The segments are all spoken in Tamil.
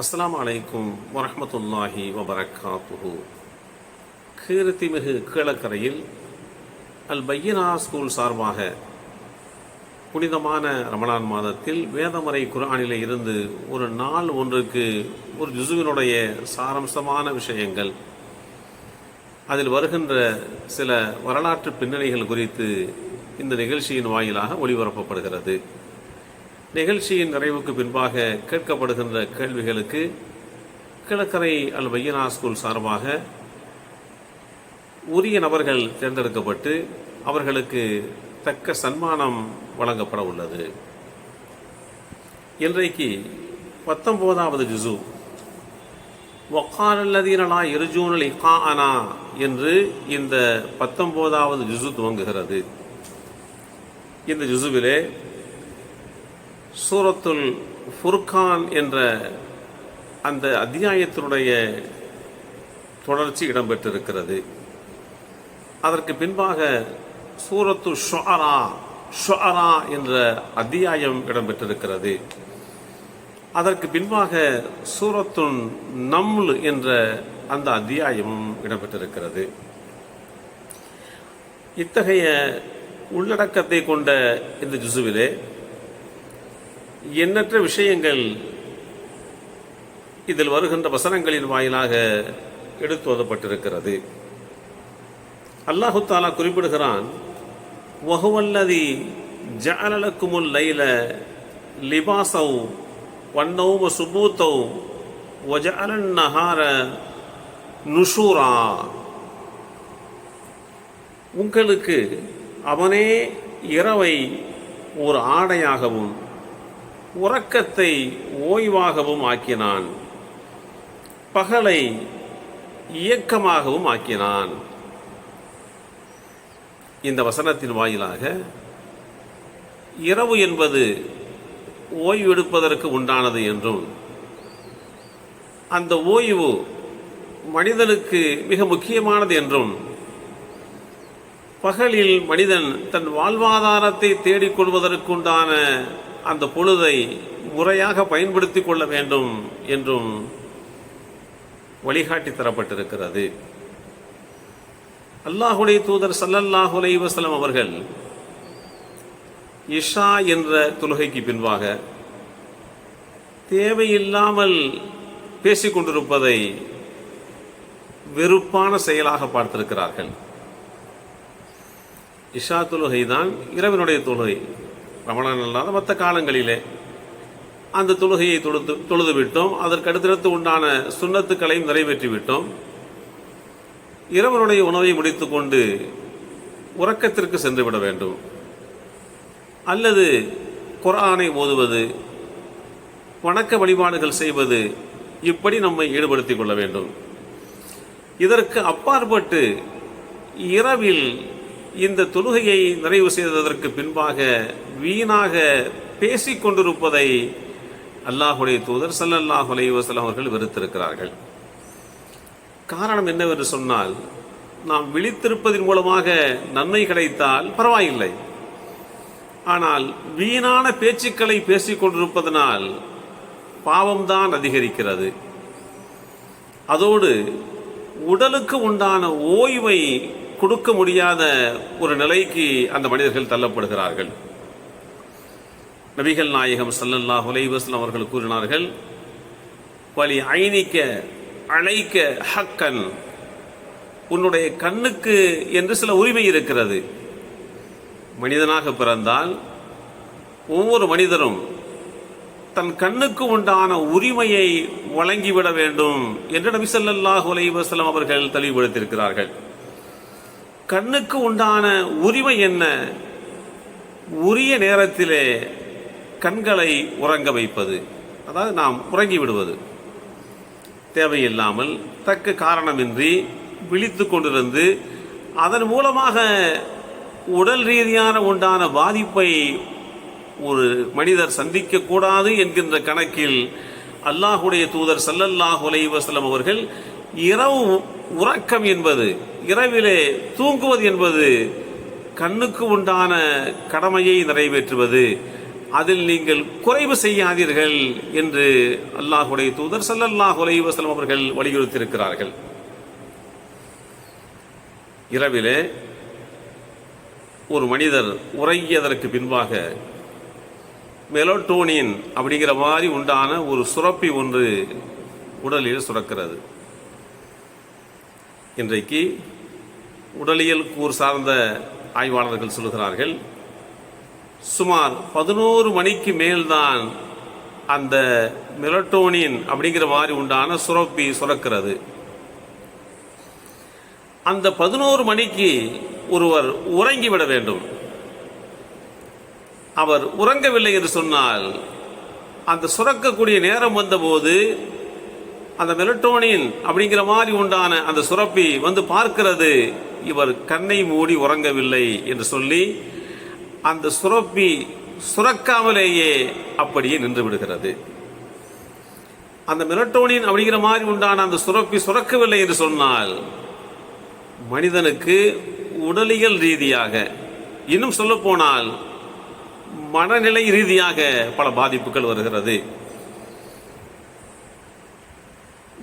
அஸ்லாம் அலைக்கும் வரமத்துல்லாஹி வபரகாத்துஹு கீர்த்திமிகு கீழக்கரையில் அல் பையனா ஸ்கூல் சார்பாக புனிதமான ரமலான் மாதத்தில் வேதமறை குரானில் இருந்து ஒரு நாள் ஒன்றுக்கு ஒரு ஜுசுவினுடைய சாரம்சமான விஷயங்கள் அதில் வருகின்ற சில வரலாற்று பின்னணிகள் குறித்து இந்த நிகழ்ச்சியின் வாயிலாக ஒளிபரப்பப்படுகிறது. நிகழ்ச்சியின் நிறைவுக்கு பின்பாக கேட்கப்படுகின்ற கேள்விகளுக்கு கிழக்கரை அல் வையனா ஸ்கூல் சார்பாக உரிய நபர்கள் தேர்ந்தெடுக்கப்பட்டு அவர்களுக்கு தக்க சன்மானம் வழங்கப்பட உள்ளது. இன்றைக்கு பத்தொன்பதாவது ஜுசு. வக்காலல்லதீனலா இருஜூனல் இகாஅனா என்று இந்த பத்தொன்பதாவது ஜுசு துவங்குகிறது. இந்த ஜுசுவிலே சூரத்துல் ஃபுர்கான் என்ற அந்த அத்தியாயத்தினுடைய தொடர்ச்சி இடம்பெற்றிருக்கிறது. அதற்கு பின்பாக சூரத்து ஷுஅரா ஷுஅரா என்ற அத்தியாயம் இடம்பெற்றிருக்கிறது. அதற்கு பின்பாக சூரத்துன் நம்ல் என்ற அந்த அத்தியாயமும் இடம்பெற்றிருக்கிறது. இத்தகைய உள்ளடக்கத்தை கொண்ட இந்த ஜுசுவிலே எண்ணற்ற விஷயங்கள் இதில் வருகின்ற வசனங்களின் வாயிலாக எடுத்து ஓதப்பட்டிருக்கிறது. அல்லாஹு தாலா குறிப்பிடுகிறான் வகுவல்லதி ஜஅலலக்குமுல் லைல லிபாசவ் வண்ணவும் சுபூத்தவ் ஒஜலன் நஹார நுஷூரா. உங்களுக்கு அவனே இரவை ஒரு ஆடையாகவும் உறக்கத்தை ஓய்வாகவும் ஆக்கினான். பகலை இயக்கமாகவும் ஆக்கினான். இந்த வசனத்தின் வாயிலாக இரவு என்பது ஓய்வெடுப்பதற்கு உண்டானது என்றும் அந்த ஓய்வு மனிதனுக்கு மிக முக்கியமானது என்றும் பகலில் மனிதன் தன் வாழ்வாதாரத்தை தேடிக்கொள்வதற்குண்டான அந்த பொழுதை முறையாக பயன்படுத்தி கொள்ள வேண்டும் என்றும் வழிகாட்டி தரப்பட்டிருக்கிறது. அல்லாஹுடைய தூதர் சல்லல்லாஹுலை வசலம் அவர்கள் இஷா என்ற தொழுகைக்கு பின்பாக தேவையில்லாமல் பேசிக்கொண்டிருப்பதை வெறுப்பான செயலாக பார்த்திருக்கிறார்கள். இஷா தொழுகை தான் இரவினுடைய தொழுகை. ரமணன் அல்லாத மற்ற காலங்களிலே அந்த தொழுகையை தொழுது தொழுது விட்டோம் அதற்கடுத்தடுத்து உண்டான சுண்ணத்துக்களையும் நிறைவேற்றி விட்டோம் இரவனுடைய உணவை முடித்துக்கொண்டு உறக்கத்திற்கு சென்றுவிட வேண்டும். அல்லது குரானை ஓதுவது வணக்க வழிபாடுகள் செய்வது இப்படி நம்மை ஈடுபடுத்திக் கொள்ள வேண்டும். இதற்கு அப்பாற்பட்டு இரவில் இந்த தொழுகையை நிறைவு செய்ததற்கு பின்பாக வீணாக பேசிக்கொண்டிருப்பதை அல்லாஹுடைய தூதர் சல்லல்லாஹ் அலைவாசல் அவர்கள் வெறுத்திருக்கிறார்கள். காரணம் என்னவென்று சொன்னால் நாம் விழித்திருப்பதன் மூலமாக நன்மை கிடைத்தால் பரவாயில்லை. ஆனால் வீணான பேச்சுக்களை பேசிக்கொண்டிருப்பதனால் பாவம்தான் அதிகரிக்கிறது. அதோடு உடலுக்கு உண்டான ஓய்வை கொடுக்க முடியாத ஒரு நிலைக்கு அந்த மனிதர்கள் தள்ளப்படுகிறார்கள். நபிகள் நாயகம் சல்லல்லாஹ் உலைவஸ்லம் அவர்கள் கூறினார்கள் வலி ஐனிக்க அழைக்க ஹக்கன். உன்னுடைய கண்ணுக்கு என்று சில உரிமை இருக்கிறது. மனிதனாக பிறந்தால் ஒவ்வொரு மனிதரும் தன் கண்ணுக்கு உண்டான உரிமையை வழங்கிவிட வேண்டும் என்று நபி ஸல்லல்லாஹு அலைஹி அவர்கள் தெளிவுபடுத்தியிருக்கிறார்கள். கண்ணுக்கு உண்டான உரிமை என்ன? உரிய நேரத்திலே கண்களை உறங்க வைப்பது. அதாவது நாம் உறங்கி விடுவது. தேவையில்லாமல் தக்க காரணமின்றி விழித்து கொண்டிருந்து அதன் மூலமாக உடல் ரீதியான உண்டான பாதிப்பை ஒரு மனிதர் சந்திக்கக்கூடாது என்கின்ற கணக்கில் அல்லாஹுடைய தூதர் சல்லல்லாஹு அலைஹி அவர்கள் இரவு உறக்கம் என்பது இரவிலே தூங்குவது என்பது கண்ணுக்கு உண்டான கடமையை நிறைவேற்றுவது. அதில் நீங்கள் குறைவு செய்யாதீர்கள் என்று அல்லாஹுடைய தூதர் சல்லல்லாஹ் அலைஹி வஸல்லம் அவர்கள் வலியுறுத்தியிருக்கிறார்கள். இரவிலே ஒரு மனிதர் உறங்கியதற்கு பின்பாக மெலோட்டோனின் அப்படிங்கிற மாதிரி உண்டான ஒரு சுரப்பி ஒன்று உடலில் சுரக்கிறது. இன்றைக்கு உடலியல் கூர் சார்ந்த ஆய்வாளர்கள் சொல்லுகிறார்கள் சுமார் பதினோரு மணிக்கு மேல்தான் அந்த மெலட்டோனின் அப்படிங்கிற மாதிரி உண்டான சுரப்பி சுரக்கிறது. அந்த பதினோரு மணிக்கு ஒருவர் உறங்கிவிட வேண்டும். அவர் உறங்கவில்லை என்று சொன்னால் அந்த சுரக்கக்கூடிய நேரம் வந்தபோது அந்த மெலட்டோனின் அப்படிங்கிற மாதிரி உண்டான அந்த சுரப்பி வந்து பார்க்கிறது. இவர் கண்ணை மூடி உறங்கவில்லை என்று சொல்லி அந்த சுரப்பி சுரக்காமலேயே அப்படியே நின்று விடுகிறது. அந்த மெலட்டோனின் அப்படிங்கிற மாதிரி உண்டான அந்த சுரப்பி சுரக்கவில்லை என்று சொன்னால் மனிதனுக்கு உடலியல் ரீதியாக இன்னும் சொல்ல போனால் மனநிலை ரீதியாக பல பாதிப்புகள் வருகிறது.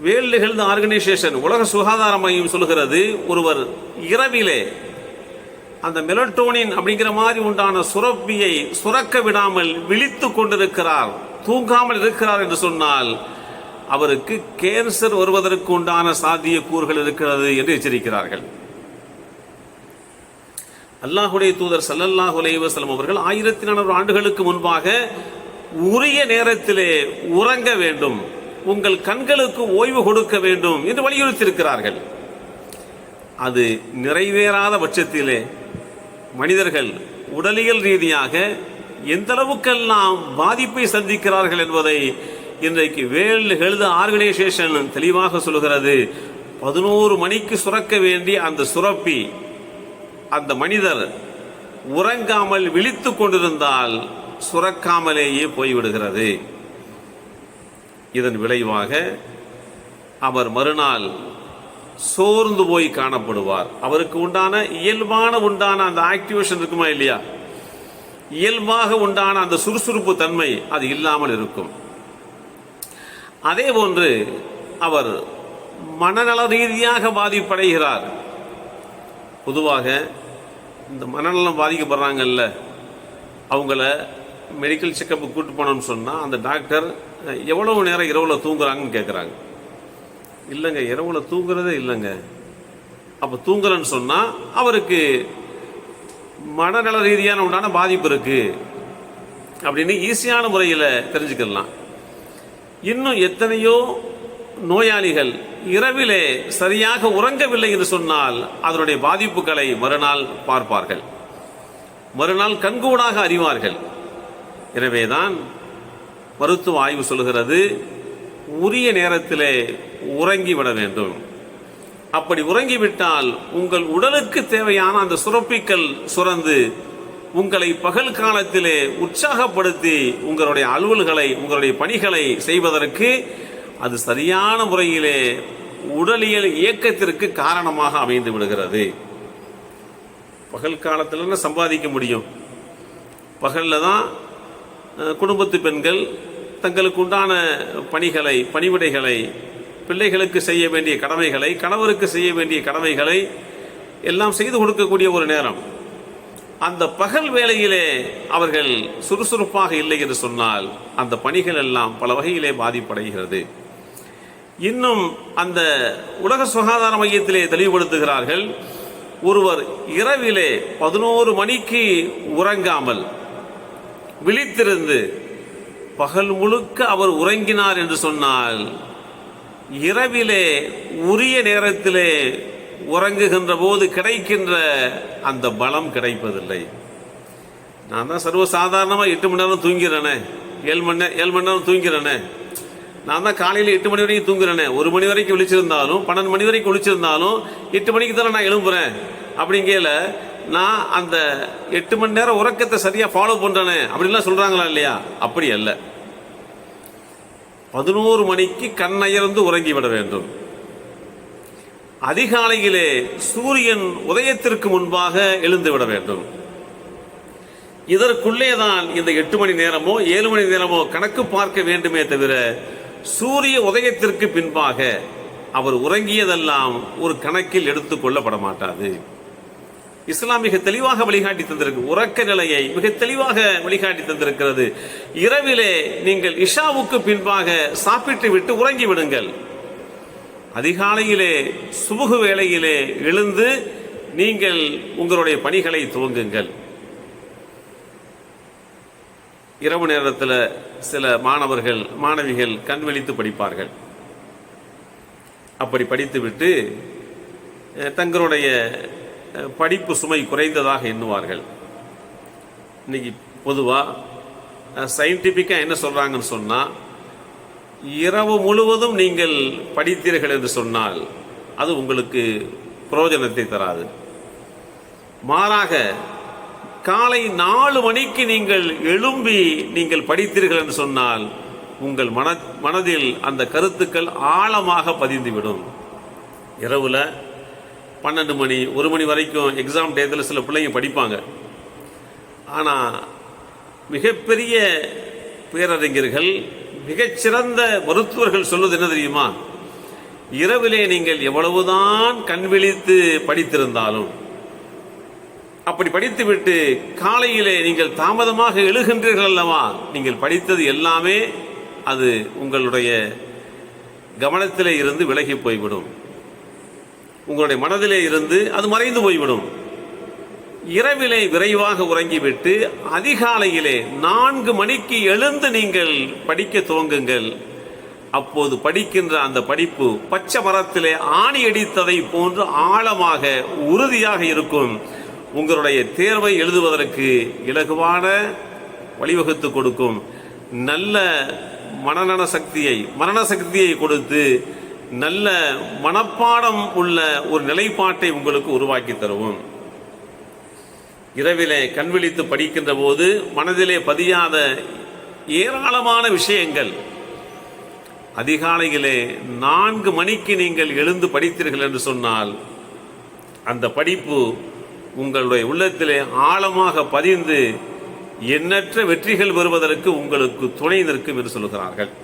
வேர்ல்டு ஹெல்த் ஆர்கனைசேஷன் உலக சுகாதார மையம் சொல்கிறது ஒருவர் இரவிலே அந்த மெலட்டோனின் அப்படிங்கிற மாதிரி உண்டான சுரப்பியை சுரக்க விடாமல் விழித்து கொண்டிருக்கிறார் தூங்காமல் இருக்கிறார் என்று சொன்னால் அவருக்கு கேன்சர் வருவதற்கு உண்டான சாத்திய கூறுகள் இருக்கிறது என்று எச்சரிக்கிறார்கள். அல்லாஹுடைய தூதர் சல்லல்லாஹு அலைஹி அவர்கள் ஆயிரத்தி நானூறு ஆண்டுகளுக்கு முன்பாக உரிய நேரத்திலே உறங்க வேண்டும். உங்கள் கண்களுக்கு ஓய்வு கொடுக்க வேண்டும் என்று வலியுறுத்தியிருக்கிறார்கள். அது நிறைவேறாத பட்சத்திலே மனிதர்கள் உடலியல் ரீதியாக எந்த அளவுக்கெல்லாம் பாதிப்பை சந்திக்கிறார்கள் என்பதை இன்றைக்கு வேல் ஹெல்த் ஆர்கனைசேஷன் தெளிவாக சொல்கிறது பதினோரு மணிக்கு சுரக்க வேண்டிய அந்த சுரப்பி அந்த மனிதர் உறங்காமல் விழித்து கொண்டிருந்தால் சுரக்காமலேயே போய்விடுகிறது. இதன் விளைவாக அவர் மறுநாள் சோர்ந்து போய் காணப்படுவார். அவருக்கு உண்டான இயல்பான உண்டான அந்த ஆக்டிவேஷன் இருக்குமா இல்லையா? இயல்பாக உண்டான அந்த சுறுசுறுப்பு தன்மை அது இல்லாமல் இருக்கும். அதே போன்று அவர் மனநல ரீதியாக பாதிப்படைகிறார். பொதுவாக இந்த மனநலம் பாதிக்கப்படுறாங்கல்ல அவங்கள மெடிக்கல் செக்கப்பு கூட்டு போனோம்னு சொன்னால் அந்த டாக்டர் எவ்வளவு நேரம் இரவில் தூங்குறாங்கன்னு கேட்குறாங்க இல்லைங்க இரவில் தூங்குறதே இல்லைங்க. அப்போ தூங்குறேன்னு சொன்னால் அவருக்கு மனநல ரீதியான உண்டான பாதிப்பு இருக்கு. அப்படின்னு ஈஸியான முறையில் தெரிஞ்சுக்கலாம். இன்னும் எத்தனையோ நோயாளிகள் இரவிலே சரியாக உறங்கவில்லை என்று சொன்னால் அதனுடைய பாதிப்புகளை மறுநாள் பார்ப்பார்கள். மறுநாள் கண்கூடாக அறிவார்கள். எனவேதான் மருத்துவ ஆய்வு சொல்கிறது உரிய நேரத்திலே உறங்கிவிட வேண்டும். அப்படி உறங்கிவிட்டால் உங்கள் உடலுக்கு தேவையான அந்த சுரப்பிக்கல் சுரந்து உங்களை பகல் காலத்திலே உற்சாகப்படுத்தி உங்களுடைய அலுவல்களை உங்களுடைய பணிகளை செய்வதற்கு அது சரியான முறையிலே உடலியல் இயக்கத்திற்கு காரணமாக அமைந்து விடுகிறது. பகல் காலத்தில் சம்பாதிக்க முடியும்? பகலில் தான் குடும்பத்து பெண்கள் தங்களுக்கு உண்டான பணிகளை பணிவிடைகளை பிள்ளைகளுக்கு செய்ய வேண்டிய கடமைகளை கணவருக்கு செய்ய வேண்டிய கடமைகளை எல்லாம் செய்து கொடுக்கக்கூடிய ஒரு நேரம். அந்த பகல் வேளையிலே அவர்கள் சுறுசுறுப்பாக இல்லை என்று சொன்னால் அந்த பணிகள் எல்லாம் பல வகையிலே பாதிப்படைகிறது. இன்னும் அந்த உலக சுகாதார மையத்திலே தெளிவுபடுத்துகிறார்கள் ஒருவர் இரவிலே பதினோரு மணிக்கு உறங்காமல் விழித்திருந்து பகல் முழுக்க அவர் உறங்கினார் என்று சொன்னால் இரவிலே உரிய நேரத்திலே உறங்குகின்ற போது கிடைக்கின்ற அந்த பலம் கிடைப்பதில்லை. நான் தான் சர்வசாதாரணமாக எட்டு மணி நேரம் தூங்கிறேனே. ஏழு மணி நேரம் ஏழு மணி நேரம் தூங்கிறேனே. நான் தான் காலையில் எட்டு மணி வரைக்கும் தூங்குறேனே. ஒரு மணி வரைக்கும் விழிச்சிருந்தாலும் பன்னெண்டு மணி வரைக்கும் விழிச்சிருந்தாலும் எட்டு மணிக்கு தானே நான் எழும்புறேன்? அப்படிங்கல நான் அந்த எட்டு மணி நேரம் உறக்கத்தை சரியாக ஃபாலோ பண்ணுறேனே அப்படின்லாம் சொல்கிறாங்களா இல்லையா? அப்படி அல்ல. பதினோரு மணிக்கு கண்ணயர்ந்து உறங்கிவிட வேண்டும். அதிகாலையிலே சூரியன் உதயத்திற்கு முன்பாக எழுந்து விட வேண்டும். இதற்குள்ளே தான் இந்த எட்டு மணி நேரமோ ஏழு மணி நேரமோ கணக்கு பார்க்க வேண்டுமே தவிர சூரிய உதயத்திற்கு பின்பாக அவர் உறங்கியதெல்லாம் ஒரு கணக்கில் எடுத்துக்கொள்ளப்பட மாட்டாது. இஸ்லாம் மிக தெளிவாக வழிகாட்டி தந்திருக்கு. உறக்க நிலையை மிக தெளிவாக வழிகாட்டி தந்திருக்கிறது. இரவிலே நீங்கள் இஷாவுக்கு பின்பாக சாப்பிட்டு விட்டு உறங்கி விடுங்கள். அதிகாலையிலே சுமுகு வேளையிலே எழுந்து நீங்கள் உங்களுடைய பணிகளை துவங்குங்கள். இரவு நேரத்தில் சில மாணவர்கள் மாணவிகள் கண் விழித்து படிப்பார்கள். அப்படி படித்துவிட்டு தங்களுடைய படிப்பு சுமை குறைந்ததாக எண்ணுவார்கள். இன்னைக்கு பொதுவாக சயின்டிஃபிக்காக என்ன சொல்கிறாங்கன்னு சொன்னால் இரவு முழுவதும் நீங்கள் படித்தீர்கள் என்று சொன்னால் அது உங்களுக்கு பிரயோஜனத்தை தராது. மாறாக காலை நாலு மணிக்கு நீங்கள் எழும்பி நீங்கள் படித்தீர்கள் என்று சொன்னால் உங்கள் மன மனதில் அந்த கருத்துக்கள் ஆழமாக பதிந்துவிடும். இரவில் பன்னெண்டு மணி ஒரு மணி வரைக்கும் எக்ஸாம் டேத்தில் சில பிள்ளைங்க படிப்பாங்க. ஆனால் மிகப்பெரிய பேரறிஞர்கள் மிகச்சிறந்த மருத்துவர்கள் சொல்வது என்ன தெரியுமா? இரவிலே நீங்கள் எவ்வளவுதான் கண் விழித்து படித்திருந்தாலும் அப்படி படித்துவிட்டு காலையிலே நீங்கள் தாமதமாக எழுகின்றீர்கள் அல்லவா? நீங்கள் படித்தது எல்லாமே அது உங்களுடைய கவனத்திலே இருந்து விலகி போய்விடும். உங்களுடைய மனதிலே இருந்து அது மறைந்து போய்விடும். இரவிலே விரைவாக உறங்கிவிட்டு அதிகாலையிலே நான்கு மணிக்கு எழுந்து நீங்கள் படிக்க துவங்குங்கள். அப்போது படிக்கின்ற அந்த படிப்பு பச்சை மரத்திலே ஆணி அடித்ததை போன்று ஆழமாக உறுதியாக இருக்கும். உங்களுடைய தேர்வை எழுதுவதற்கு இலகுவான வழிவகுத்து கொடுக்கும். நல்ல மனநல சக்தியை மரண சக்தியை கொடுத்து நல்ல மனப்பாடம் உள்ள ஒரு நிலைப்பாட்டை உங்களுக்கு உருவாக்கி தருவோம். இரவிலே கண்விழித்து படிக்கின்ற போது மனதிலே பதியாத ஏராளமான விஷயங்கள். அதிகாலையிலே நான்கு மணிக்கு நீங்கள் எழுந்து படித்தீர்கள் என்று சொன்னால் அந்த படிப்பு உங்களுடைய உள்ளத்திலே ஆழமாக பதிந்து எண்ணற்ற வெற்றிகள் பெறுவதற்கு உங்களுக்கு துணை நிற்கும் என்று சொல்கிறார்கள்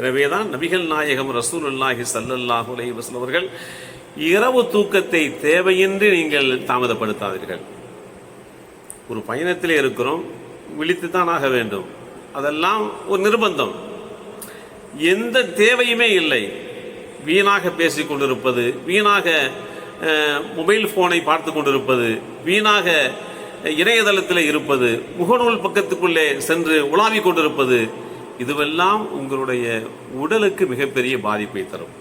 எனவேதான் நபிகள் நாயகம் ரசூலுல்லாஹி ஸல்லல்லாஹு அலைஹி அவர்கள் இரவு தூக்கத்தை தேவையின்றி நீங்கள் தாமதப்படுத்தாதீர்கள். ஒரு பயணத்தில் இருக்கிறோம் விழித்துத்தான் ஆக வேண்டும். அதெல்லாம் ஒரு நிர்பந்தம். எந்த தேவையுமே இல்லை. வீணாக பேசி கொண்டிருப்பது வீணாக மொபைல் ஃபோனை பார்த்து கொண்டிருப்பது வீணாக இணையதளத்தில் இருப்பது முகநூல் பக்கத்துக்குள்ளே சென்று உலாவிக் கொண்டிருப்பது இதுவெல்லாம் உங்களுடைய உடலுக்கு மிகப்பெரிய பாதிப்பை தரும்.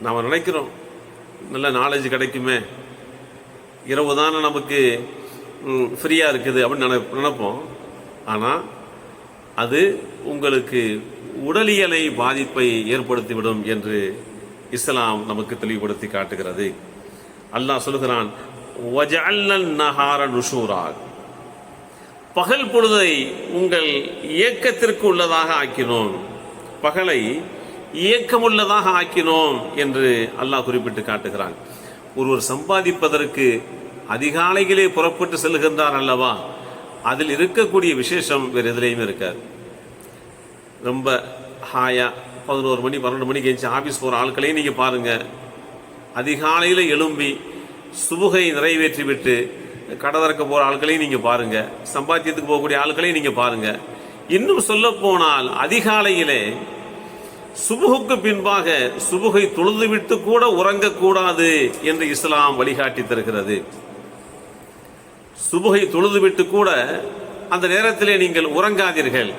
நாம் நினைக்கிறோம் நல்ல நாலேஜ் கிடைக்குமே. இரவு தானே நமக்கு ஃப்ரீயாக இருக்குது அப்படின்னு நினை நினைப்போம். ஆனால் அது உங்களுக்கு உடலியலை பாதிப்பை ஏற்படுத்திவிடும் என்று இஸ்லாம் நமக்கு தெளிவுபடுத்தி காட்டுகிறது. அல்லாஹ் சொல்கிறான் "வஜஅல்னல் நஹார நுஷூரா." பகல் பொழுதை உங்கள் இயக்கத்திற்கு உள்ளதாக ஆக்கினோம். பகலை இயக்கமுள்ளதாக ஆக்கினோம் என்று அல்லாஹ் குறிப்பிட்டு காட்டுகிறான். ஒருவர் சம்பாதிப்பதற்கு அதிகாலையிலே புறப்பட்டு செல்கின்றார் அல்லவா? அதில் இருக்கக்கூடிய விசேஷம் வேறு எதுலேயுமே இருக்காது. ரொம்ப ஹாயா பதினோரு மணி பன்னெண்டு மணிக்கு எழுந்து ஆஃபீஸ் போகிற ஆட்களையும் நீங்கள் பாருங்கள் அதிகாலையில் எழும்பி சுபுகை நிறைவேற்றிவிட்டு கடை திறக்க போகிற ஆட்களையும் நீங்கள் பாருங்கள் சம்பாத்தியத்துக்கு போகக்கூடிய ஆட்களையும் நீங்கள் பாருங்கள் இன்னும் சொல்ல போனால் அதிகாலையிலே சுபுகுக்கு பின்பாக சுபுகை தொழுதுவிட்டு கூட உறங்கக்கூடாது என்று இஸ்லாம் வழிகாட்டி தருகிறது. சுபுகை தொழுதுவிட்டு கூட அந்த நேரத்திலே நீங்கள் உறங்காதீர்கள்.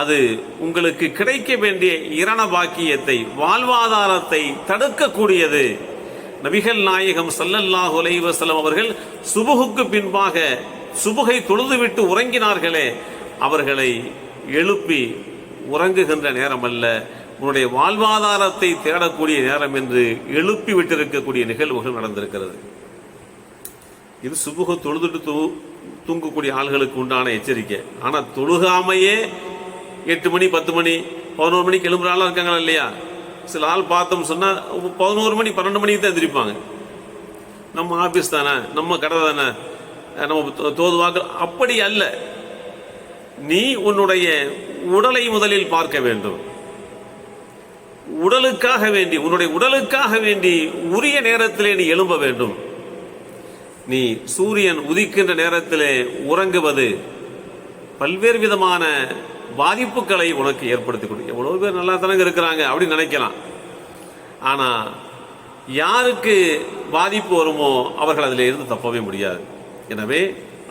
அது உங்களுக்கு கிடைக்க வேண்டிய இரண பாக்கியத்தை வாழ்வாதாரத்தை தடுக்கக்கூடியது. நபிகள் நாயகம் ஸல்லல்லாஹு அலைஹி அவர்கள் சுபுகுக்கு பின்பாக சுபுகை தொழுதுவிட்டு உறங்கினார்களே அவர்களை எழுப்பி உறங்குகின்ற நேரம் அல்ல. உன்னுடைய வாழ்வாதாரத்தை தேடக்கூடிய நேரம் என்று எழுப்பி விட்டிருக்கக்கூடிய நிகழ்வுகள் நடந்திருக்கிறது. இது சுபுக தொழுதுட்டு தூ தூங்கக்கூடிய ஆள்களுக்கு உண்டான எச்சரிக்கை. ஆனால் தொழுகாமையே எட்டு மணி பத்து மணி பதினோரு மணிக்கு எழும்புறாலாம் இருக்காங்களா இல்லையா? சில ஆள் பார்த்தோம் சொன்னால் பதினோரு மணி பன்னெண்டு மணிக்கு தான் எந்திரிப்பாங்க. நம்ம ஆஃபீஸ் தானே நம்ம கடை தானே நம்ம தோதுவாக்கள் அப்படி அல்ல. நீ உன்னுடைய உடலை முதலில் பார்க்க வேண்டும். உடலுக்காக வேண்டி உன்னுடைய உடலுக்காக வேண்டி உரிய நேரத்திலே நீ எழும்ப வேண்டும். நீ சூரியன் உதிக்கின்ற நேரத்திலே உறங்குவது பல்வேறு விதமான பாதிப்புகளை உனக்கு ஏற்படுத்தி கொடுக்கும் பேர் நல்லா தானங்க இருக்கிறாங்க அப்படின்னு நினைக்கலாம். ஆனால் யாருக்கு பாதிப்பு வருமோ அவர்கள் அதில் இருந்து தப்பவே முடியாது. எனவே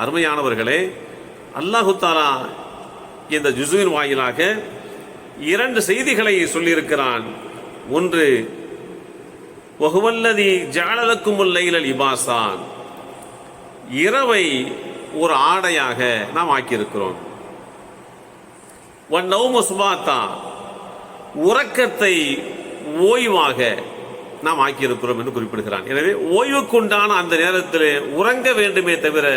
அருமையானவர்களே அல்லாஹு தாலா இந்த ஜுசுவின் வாயிலாக இரண்டு செய்திகளை சொல்லியிருக்கிறான். ஒன்று ஒகுவல்லதி ஜாலலக்கும் லைலல் இபாசான் இரவை ஒரு ஆடையாக நாம் ஆக்கியிருக்கிறோம். ஒன் நவம சுபாத்தா உறக்கத்தை ஓய்வாக நாம் ஆக்கியிருக்கிறோம் என்று குறிப்பிடுகிறான். எனவே ஓய்வுக்குண்டான அந்த நேரத்தில் உறங்க வேண்டுமே தவிர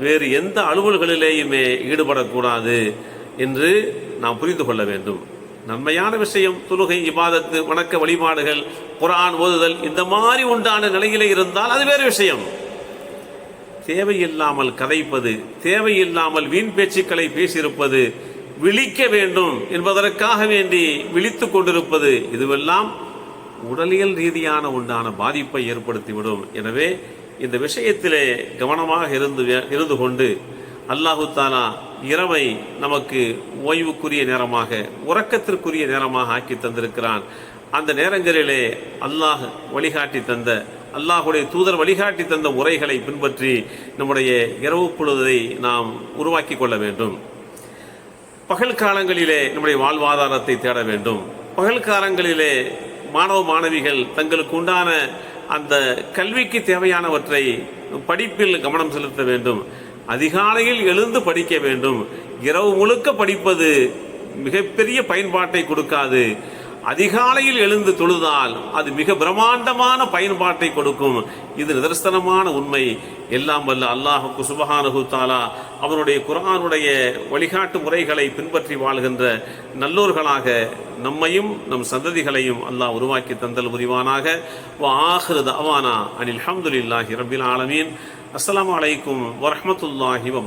வேறு எந்த அலுவல்களிலேயுமே ஈடுபடக்கூடாது என்று நாம் புரிந்து கொள்ள வேண்டும். நன்மையான விஷயம் தொழுகை இபாதத்து வணக்க வழிபாடுகள் குரான் ஓதுதல் இந்த மாதிரி உண்டான நிலையிலே இருந்தால் அது வேறு விஷயம். தேவையில்லாமல் கதைப்பது தேவையில்லாமல் வீண் பேச்சுக்களை பேசியிருப்பது விழிக்க வேண்டும் என்பதற்காக வேண்டி விழித்து கொண்டிருப்பது இதுவெல்லாம் உடலியல் ரீதியான உண்டான பாதிப்பை ஏற்படுத்திவிடும். எனவே இந்த விஷயத்திலே கவனமாக இருந்து இருந்து கொண்டு அல்லாஹு தாலா இரவை நமக்கு ஓய்வுக்குரிய நேரமாக உறக்கத்திற்குரிய நேரமாக ஆக்கி தந்திருக்கிறான். அந்த நேரங்களிலே அல்லாஹ் வழிகாட்டி தந்த அல்லாஹுடைய தூதர் வழிகாட்டி தந்த முறைகளை பின்பற்றி நம்முடைய இரவு பொழுதை நாம் உருவாக்கி கொள்ள வேண்டும். பகல் காலங்களிலே நம்முடைய வாழ்வாதாரத்தை தேட வேண்டும். பகல் காலங்களிலே மாணவ மாணவிகள் தங்களுக்கு உண்டான அந்த கல்விக்கு தேவையானவற்றை படிப்பில் கவனம் செலுத்த வேண்டும். அதிகாலையில் எழுந்து படிக்க வேண்டும். இரவு முழுக்க படிப்பது மிகப்பெரிய பயன்பாட்டை கொடுக்காது. அதிகாலையில் எழுந்து தொழுதால் அது மிக பிரம்மாண்டமான பயன்பாட்டை கொடுக்கும். இது நிதர்சனமான உண்மை. எல்லாம் வல்ல அல்லாஹுக்கு சுபஹானு தாலா அவனுடைய குரானுடைய வழிகாட்டு முறைகளை பின்பற்றி வாழ்கின்ற நல்லோர்களாக நம்மையும் நம் சந்ததிகளையும் அல்லாஹ் உருவாக்கி தந்தல் புரிவானாக. வ ஆஹிரு தவானா அனில் அல்ஹம்துலில்லாஹி ரபில் ஆலமீன். அஸ்லாம் அலைக்கும் வரமத்துல்லாஹி வ